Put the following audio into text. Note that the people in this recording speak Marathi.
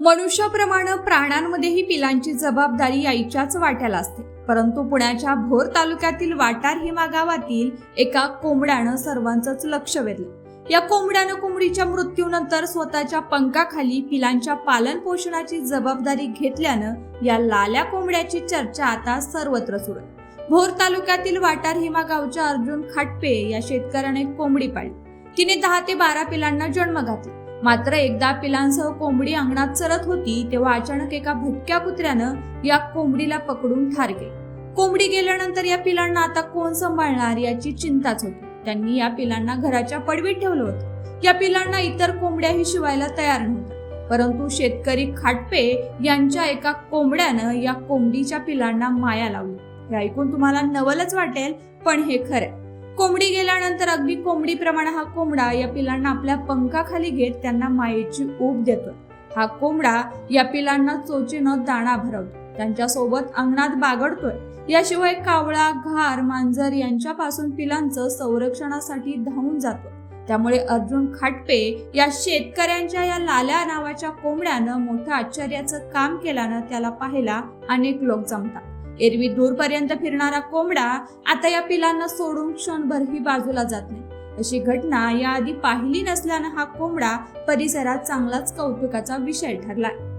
मनुष्याप्रमाणे प्राण्यांमध्येही पिलांची जबाबदारी आईच्याच वाट्याला असते. परंतु पुण्याच्या भोर तालुक्यातील वाटार हिमा गावातील एका कोंबड्यानं सर्वांचंच लक्ष वेधलं. या कोंबड्यानं कोंबडीच्या मृत्यूनंतर स्वतःच्या पंखाखाली पिलांच्या पालन पोषणाची जबाबदारी घेतल्यानं या लाल्या कोंबड्याची चर्चा आता सर्वत्र सुरू आहे. भोर तालुक्यातील वाटार हिमा गावच्या अर्जुन खाटपे या शेतकऱ्याने कोंबडी पाळली. तिने दहा ते बारा पिलांना जन्म घातला. मात्र एकदा पिलांसह कोंबडी अंगणात चरत होती तेव्हा अचानक एका भटक्या कुत्र्यानं या कोंबडीला पकडून ठार केले. कोंबडी गेल्यानंतर या पिलांना आता कोण सांभाळणार याची चिंताच होती. त्यांनी या पिलांना घराच्या पडवीत ठेवलं होतं. या पिलांना इतर कोंबड्याही शिवायला तयार नव्हत्या. परंतु शेतकरी खाटपे यांच्या एका कोंबड्यानं या कोंबडीच्या पिलांना माया लावली. हे ऐकून तुम्हाला नवलच वाटेल पण हे खरं कोंबडी गेल्यानंतर अगदी कोंबडीप्रमाणे हा कोंबडा या पिलांना आपल्या पंखाखाली घेत त्यांना मायेची ऊब देतोय. हा कोंबडा या पिलांना चोचीनं दाणा भरवतो. त्यांच्यासोबत अंगणात बागडतोय. याशिवाय कावळा घार मांजर यांच्यापासून पिलांचं संरक्षणासाठी धावून जातो त्यामुळे अर्जुन खाटपे या शेतकऱ्यांच्या या लाल्या नावाच्या कोंबड्यानं मोठं आश्चर्याचं काम केल्यानं त्याला पाहायला अनेक लोक जमतात. एरवी दूरपर्यंत फिरणारा कोंबडा आता या पिलांना सोडून क्षणभरही बाजूला जात नाही. अशी घटना याआधी पाहिली नसल्यानं हा कोंबडा परिसरात चांगलाच कौतुकाचा विषय ठरलाय.